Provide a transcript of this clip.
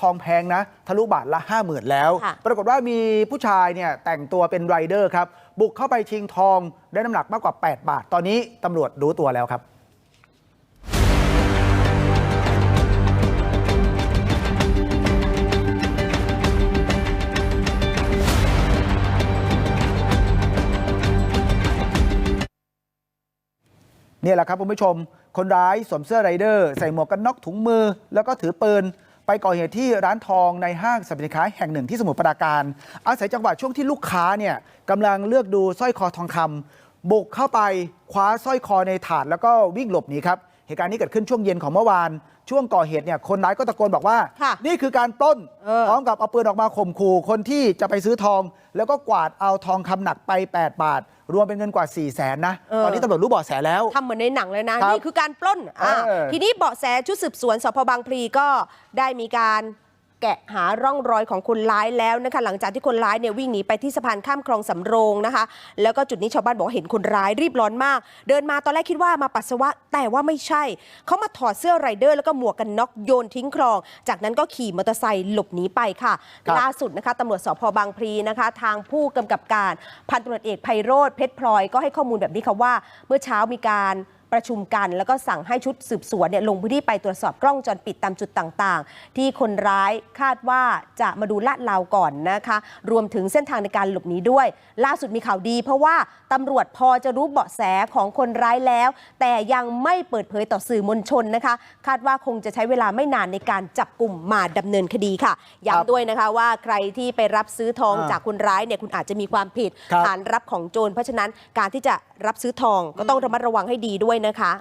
ทองแพงนะ ทะลุบาทละ 5 0,000 แล้วค่ะปรากฏว่ามีผู้ชายเนี่ยแต่งตัวเป็นไรเดอร์ครับ บุกเข้าไปชิงทองได้น้ำหนักมากกว่า 8 บาท ตอนนี้ตำรวจรู้ตัวแล้วครับเนี่ยแหละครับคุณผู้ชม คนร้ายสวมเสื้อไรเดอร์ ใส่หมวกกันน็อกถุงมือ แล้วก็ถือปืน ไปก่อเหตุที่ร้านทองในห้างสรรพสินค้าแห่งหนึ่งที่สมุทรปราการ อาศัยจังหวะช่วงที่ลูกค้าเนี่ยกำลังเลือกดูสร้อยคอทองคำบุกเข้าไปคว้าสร้อยคอในถาดแล้วก็วิ่งหลบหนีครับ เหตุการณ์นี้เกิดขึ้นช่วงเย็นของเมื่อวาน ช่วงก่อเหตุเนี่ยคนร้ายก็ตะโกนบอกว่า ค่ะนี่คือการปล้นเออ พร้อมกับเอาปืนออกมาข่มขู่คนที่จะไปซื้อทอง แล้วก็กวาดเอาทองคำหนักไป 8 บาท รวมเป็นเงินกว่า 4 0 0แสนนะ ตอนนี้ตำรวจรู้เบาะแสแล้ว ทำเหมือนในหนังเลยนะ ครับนี่คือการปล้นอ่าเออทีนี้เบาะแสชุดสืบสวนสพบางพลีก็ได้มีการ แกะหาร่องรอยของคนร้ายแล้วนะคะหลังจากที่คนร้ายเนี่ยวิ่งหนีไปที่สะพานข้ามคลองสำโรงนะคะ แล้วก็จุดนี้ชาวบ้านบอกว่าเห็นคนร้ายรีบร้อนมาก เดินมาตอนแรกคิดว่ามาปัสสาวะแต่ว่าไม่ใช่ เขามาถอดเสื้อไรเดอร์ แล้วก็หมวกกันน็อกโยนทิ้งคลอง จากนั้นก็ขี่มอเตอร์ไซค์หลบหนีไปค่ะครับล่าสุดนะคะตำรวจสพบางพลีนะคะ ทางผู้กำกับการพันตำรวจเอกไพโรธเพชรพลอยก็ให้ข้อมูลแบบนี้ค่ะว่า เมื่อเช้ามีการ ประชุมกัน แล้วก็สั่งให้ชุดสืบสวนเนี่ยลงพื้นที่ไปตรวจสอบกล้องวงจรปิดตามจุดต่างๆ ที่คนร้ายคาดว่าจะมาดูลาดราวก่อนนะคะ รวมถึงเส้นทางในการหลบหนีด้วย ล่าสุดมีข่าวดี เพราะว่าตำรวจพอจะรู้เบาะแสของคนร้ายแล้ว แต่ยังไม่เปิดเผยต่อสื่อมวลชนนะคะ คาดว่าคงจะใช้เวลาไม่นานในการจับกลุ่มมาดำเนินคดีค่ะครับย้ำด้วยนะคะว่าใครที่ไปรับซื้อทองอ่าจากคนร้ายเนี่ยคุณอาจจะมีความผิดครับ ฐานรับของโจรเพราะฉะนั้นการที่จะรับซื้อทองก็ต้องระมัดระวังให้ดีด้วยนะคะ